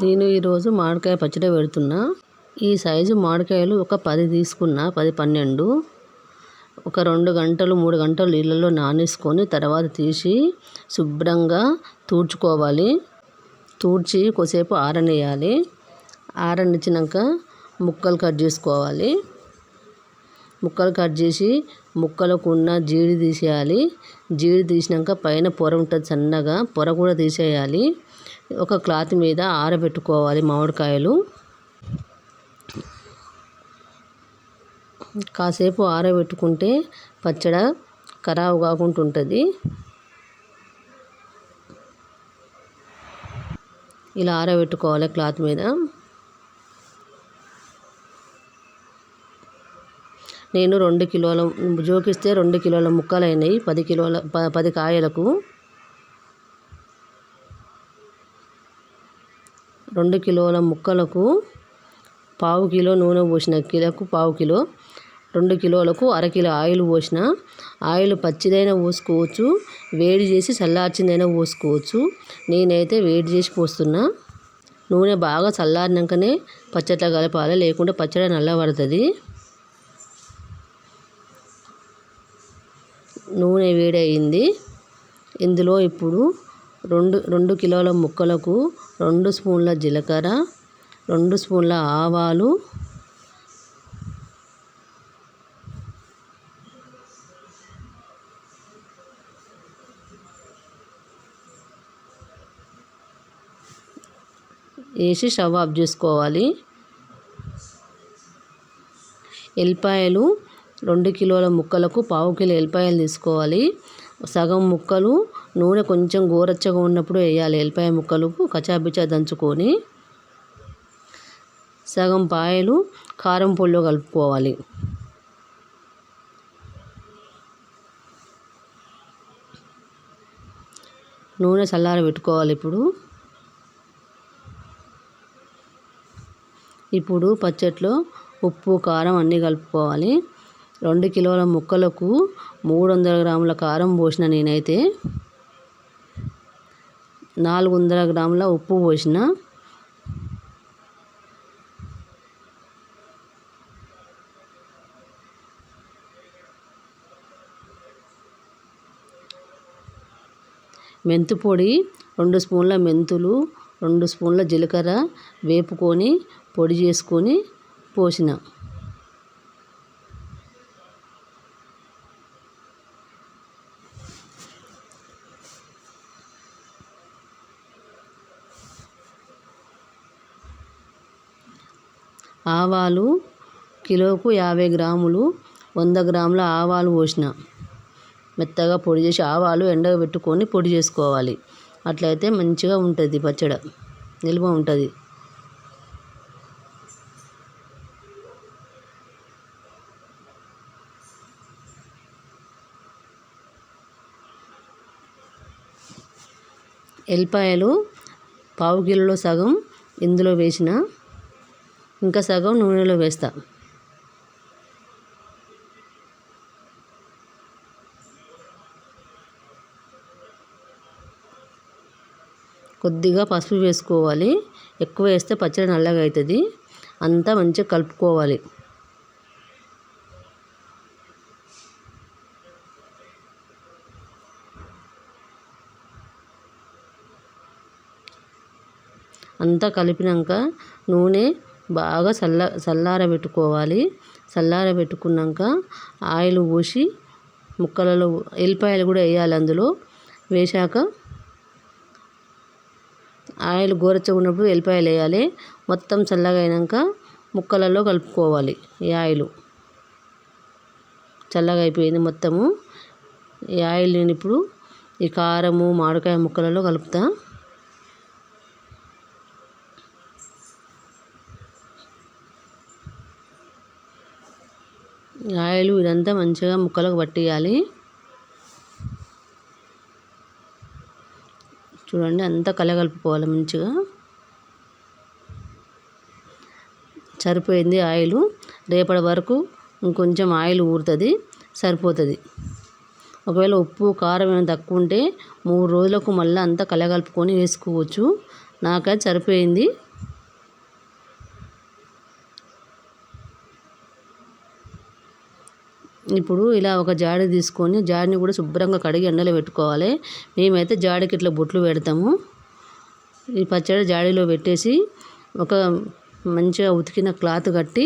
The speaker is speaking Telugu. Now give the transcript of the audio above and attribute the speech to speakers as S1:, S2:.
S1: నేను ఈరోజు మామిడికాయ పచ్చడి పెడుతున్నా. ఈ సైజు మామిడికాయలు ఒక పది తీసుకున్నా పది పన్నెండు. ఒక రెండు గంటలు మూడు గంటలు నీళ్ళలో నానేసుకొని తర్వాత తీసి శుభ్రంగా తూడ్చుకోవాలి. తూడ్చి కొద్దిసేపు ఆరనేయాలి. ఆరనిచ్చినాక ముక్కలు కట్ చేసుకోవాలి. ముక్కలు కట్ చేసి ముక్కలకు ఉన్న జీడి తీసేయాలి. జీడి తీసినాక పైన పొర ఉంటుంది సన్నగా పొర కూడా తీసేయాలి. ఒక క్లాత్ మీద ఆరబెట్టుకోవాలి మామిడికాయలు. కాసేపు ఆరబెట్టుకుంటే పచ్చడ ఖరాబు కాకుండా ఉంటుంది ఇలా ఆరబెట్టుకోవాలి క్లాత్ మీద. నేను రెండు కిలోల జోకిస్తే రెండు కిలోల ముక్కలు అయినాయి పది కిలోల పది కాయలకు. రెండు కిలోల ముక్కలకు పావు కిలో నూనె పోసిన కిలోకు పావు కిలో రెండు కిలోలకు అరకిలో ఆయిల్ పోసిన ఆయిల్ పచ్చిదైనా పోసుకోవచ్చు వేడి చేసి చల్లార్చిందైనా పోసుకోవచ్చు. నేనైతే వేడి చేసి పోస్తున్నా. నూనె బాగా చల్లారినాకనే పచ్చట్ల కలపాలి లేకుంటే పచ్చడి నల్లబడుతుంది. నూనె వేడయింది. ఇందులో ఇప్పుడు రెండు రెండు కిలోల ముక్కలకు రెండు స్పూన్ల జీలకర్ర రెండు స్పూన్ల ఆవాలు వేసి స్టవ్ ఆఫ్ చేసుకోవాలి. ఎల్లిపాయలు రెండు కిలోల ముక్కలకు పావు కిలో ఎల్లిపాయలు తీసుకోవాలి. సగం ముక్కలు నూనె కొంచెం గోరచ్చగా ఉన్నప్పుడు వేయాలి. ఎల్లిపాయ ముక్కలు కచాబిచా దంచుకొని సగం పాయలు కారం పొడిలో కలుపుకోవాలి. నూనె చల్లార పెట్టుకోవాలి ఇప్పుడు. ఇప్పుడు పచ్చట్లో ఉప్పు కారం అన్నీ కలుపుకోవాలి. రెండు కిలోల ముక్కలకు మూడు వందల గ్రాముల కారం పోసిన నేనైతే నాలుగు వందల గ్రాముల ఉప్పు పోసిన. మెంతు పొడి రెండు స్పూన్ల మెంతులు రెండు స్పూన్ల జీలకర్ర వేపుకొని పొడి చేసుకొని పోసిన. ఆవాలు కిలోకు యాభై గ్రాములు వంద గ్రాముల ఆవాలు పోసిన. మెత్తగా పొడి చేసి ఆవాలు ఎండబెట్టుకొని పొడి చేసుకోవాలి. అట్లయితే మంచిగా ఉంటుంది పచ్చడి. నిల్వ ఉంటుంది. ఎల్లిపాయలు పావు కిలోలో సగం ఇందులో వేసిన ఇంకా సగం నూనెలో వేస్తా. కొద్దిగా పసుపు వేసుకోవాలి. ఎక్కువ వేస్తే పచ్చడి నల్లగా అవుతుంది అంతా మంచిగా కలుపుకోవాలి. అంతా కలిపినాక నూనె బాగా చల్ల చల్లారబెట్టుకోవాలి చల్లారబెట్టుకున్నాక ఆయిల్ పోసి ముక్కలలో ఎల్లిపాయలు కూడా వేయాలి అందులో. వేశాక ఆయిల్ గోరచ్చగా ఉన్నప్పుడు ఎల్లిపాయలు వేయాలి. మొత్తం చల్లగా అయినాక ముక్కలలో కలుపుకోవాలి ఈ ఆయిల్. చల్లగా అయిపోయింది మొత్తము. ఈ ఆయిల్ నేను ఇప్పుడు ఈ కారము మామిడికాయ ముక్కలలో కలుపుతా. ఆయిల్ ఇదంతా మంచిగా ముక్కలకు పట్టియాలి. చూడండి అంతా కలగలుపుకోవాలి మంచిగా. సరిపోయింది ఆయిల్. రేపటి వరకు ఇంకొంచెం ఆయిల్ ఊరుతుంది సరిపోతుంది. ఒకవేళ ఉప్పు కారం ఏమైనా తక్కువ ఉంటే మూడు రోజులకు మళ్ళీ అంతా కలగలుపుకొని వేసుకోవచ్చు. నాకైతే సరిపోయింది. ఇప్పుడు ఇలా ఒక జాడి తీసుకొని జాడిని కూడా శుభ్రంగా కడిగి ఎండలో పెట్టుకోవాలి. మేమైతే జాడికి ఇట్లా బొట్లు పెడతాము. ఈ పచ్చడి జాడీలో పెట్టేసి ఒక మంచిగా ఉతికిన క్లాత్ కట్టి